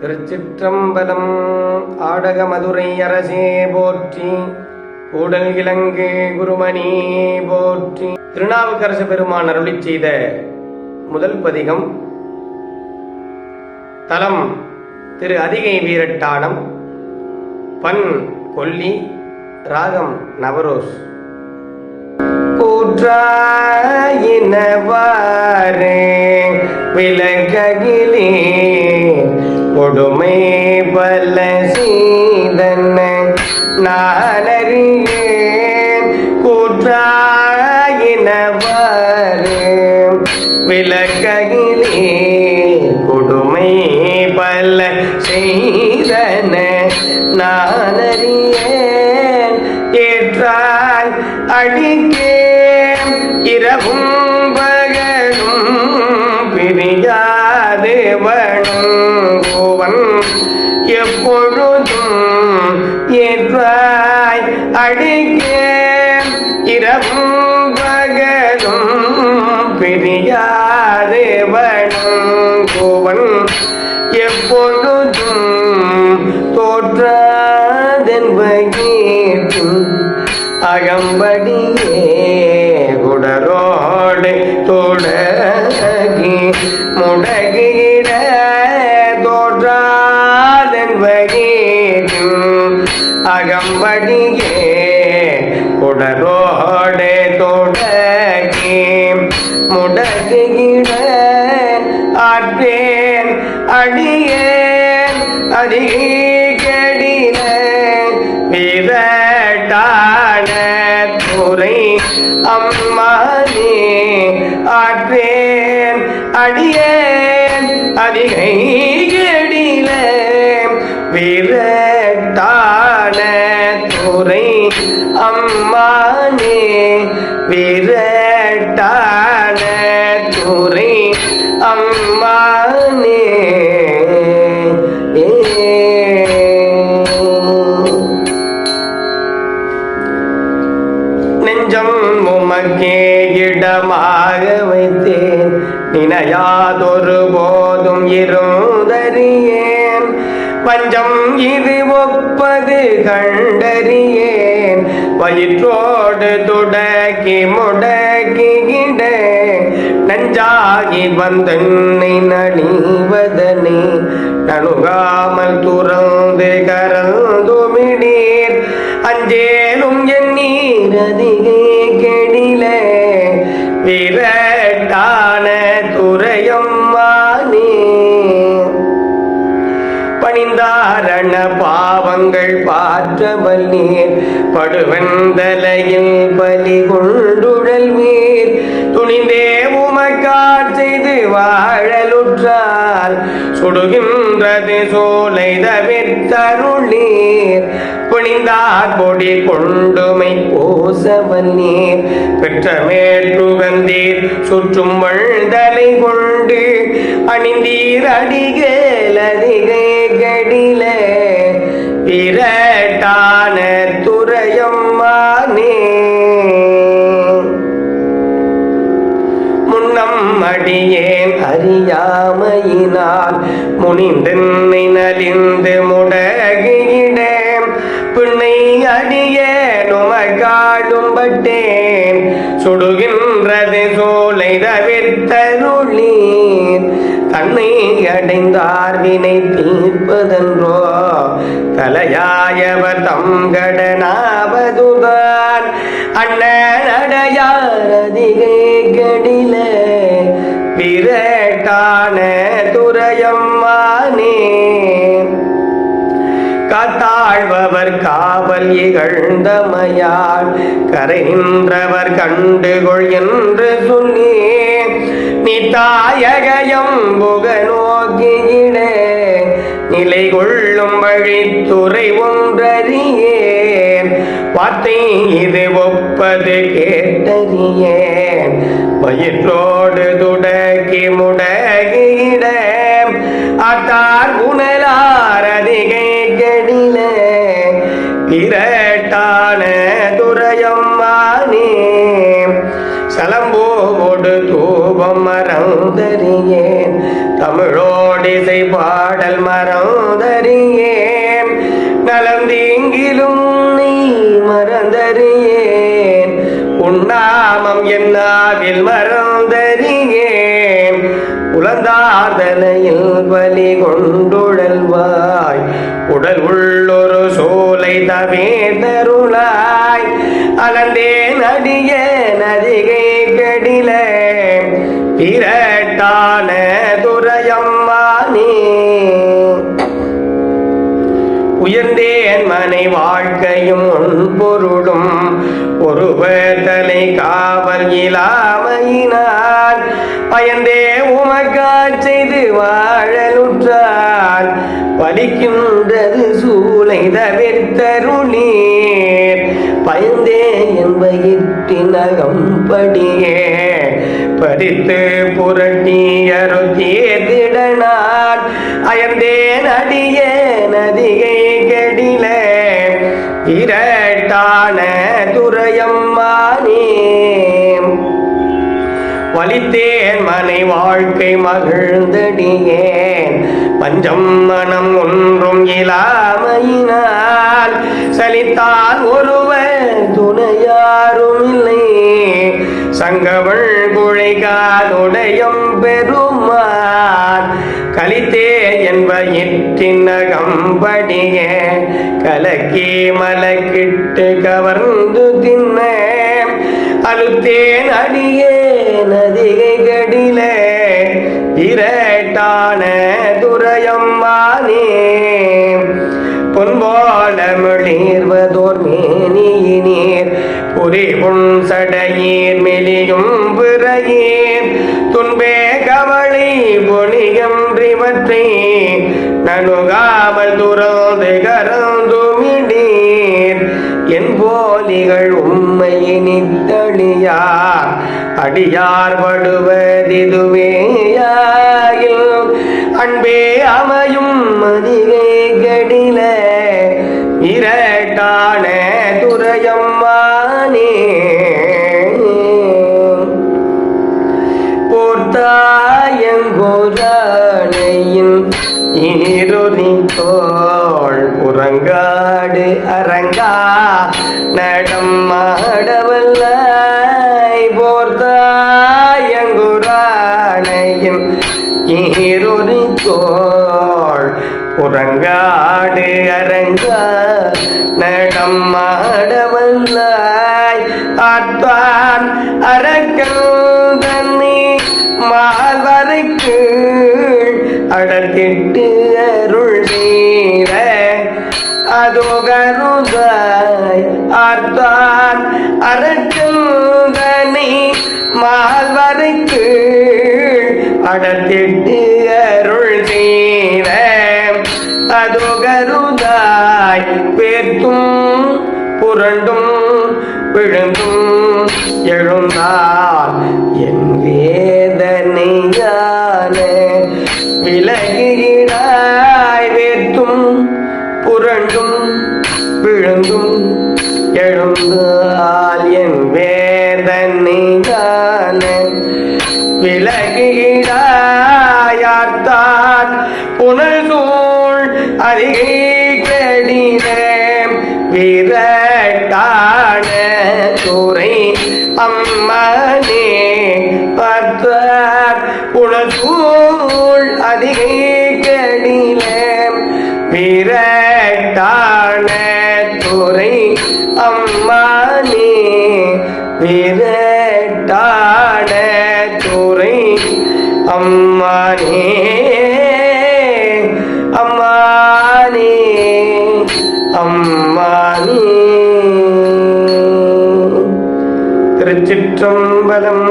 திருச்சிற்றம்பலம் ஆடக மதுரை அரசே போற்றி கூடல் இலங்கு குருமணி போற்றி. திருநாவுக்கரசு பெருமான் அருளி செய்த முதல் பதிகம் தலம் திரு அதிகை வீரட்டானம் பண் கொல்லி ராகம் நவரோஸ். கூற்றாயினவாறு விலககிலே கொடுமை பல சீதன நானறியேன் கூற்றாயினவாறு. விலககிலே கொடுமை பல செய்தன. நானறியேன் ஏற்றாய் அடிக்கே இரவும் அடிக்கே இரவும் பகலும் பிரியாது வணங்குவன் எப்பொழுதும் தோற்றாதென்பகீட்டும் அகம்படியே குடரோடு தொடகி முடகிட தோற்றாதென்பகீட்டும் அகம்படி தொடரோடே தொடங்கி முடகிட ஆற்றேன் அடியேன் அதிகடின விரட்டான துறை அம்மானே ஆற்றேன் அடியேன் அதிகை கெடில விரட்டான அம்மானே விரட்டான துறை. அம்மானே நெஞ்சம் உமக்கே இடமாக வைத்தேன். நினையா வயிற்றோடு துடக்கி முடக்கிட நஞ்சாகி வந்தன்னை நலிவதனே நணுகாமல் துறந்து கரந்துமிடீர் அஞ்சேலும் என் நீர் கெடில விரட்டான துறையம்மானே பணிந்தாரண பாவங்கள் பாற்றவல் நீர் படுவந்தலையில் பலி கொண்டுடல் மீர் துணிந்தே உமக்காட் செய்து வாழலுற்றால். சுடுகின்றது சோலை தவிர்த்தருளீர். புனிந்தார் பொடி கொண்டுமை பூசவல் நீர். பெற்ற மேற்றுகந்தீர் சுற்றும் வழ்தலை கொண்டு அணிந்தீர் அடிகே அறியாமையினால் முனிந்தென்னை நலிந்து முடகிடேன் பின்னை அடியேன் உமக்காடும் பட்டேன். சுடுகின்றது சோலை தவிர்த்தருளீர். தன்னை அடைந்தார் வினை தீர்ப்பதன்றோ? தலையாயவர் தங்கடனாவதுதான் அண்ணன் அடையார் அதிகை காத்தாழ்பவர் காவல் இகழ்ந்தமையால் கரைகின்றவர் கண்டுகொள் என்று சொல்லி நீ தாயகயம் புக நோக்கியிட நிலை கொள்ளும் வழித்துறை ஒன்றறியேன். வார்த்தை இது ஒப்பது கேட்டறியேன். வயிற்றோடு துடக்கி முட அறியேன் தூபம் மறந்தறியேன் தமிழோடிசை பாடல் மறந்தறியேன். நலம் தீங்கிலும் நீ மறந்தறியேன். உண்ணாமம் என்னாவில் மறந்தறியேன். உலந்தார்தலையில் பலி கொண்டுழல்வாய் உடல் உள்ளொரு சோலை தவே தருளாய் அலந்தே வாழ்க்கையும் பொருளும் ஒருவர் தலை காவல் இலாமையினார் பயந்தே உமக்கா செய்து வாழலுற்றார். பலிக்கின்றது சூளை தவிர்த்தருளீர் பயந்தே என்பயிற்றினகம் படியே. பறித்து புரட்டி அருத்தீர்த்திடனான் திடனார் அயந்தே இரட்டான துரையம்மானே. வலித்தேன் மனை வாழ்க்கை மகிழ்ந்தடியேன். பஞ்சம் மனம் ஒன்றும் இலாமையினால் சலித்தால் ஒருவர் துணையாரும் இல்லை சங்கவள் குழைகாதுடையம் பெருமான். கலித்தே என்பயிற்றினகம்படிய கலக்கி மலக்கிட்டு கவர்ந்து தின்ன. அழுத்தேன் அடியே நதிகை கடில. இரட்டான துரையம்மானே பொன்போல மிளிர்வதோர் மேனியினீர். புரிபுண் சடையே நணுகாமல் துறந்து கரந்துமிடீர் என் போலிகள் உண்மை உண்மையினித்தழியார் அடியார் படுவதிதுவேயாயில் அன்பே அமையும் மதிகை ஆத்தான் அரக்கன் மாதருக்கு மால்வரைக்கு அருள் நீர அதோ கருதாய் ஆர்த்தான் அரக்கந்தனை மாதருக்கு அடத்திட்டு அருள் நீர அதோ கருதாய் பேத்தும் புரண்டும் விழுந்தும் எழுந்தால் என் வேதனையான விலகிடாய் வேர்த்தும் புரண்டும் விழுந்தும் எழுந்தார் விரட்டான துறை அம்மனே பார்த்தார் புனல் சூழ் அதிகை கடின விரட்டான துறை அம்மனே பிறட்டான துறை அம்மனே. திருச்சிற்றம்பலம்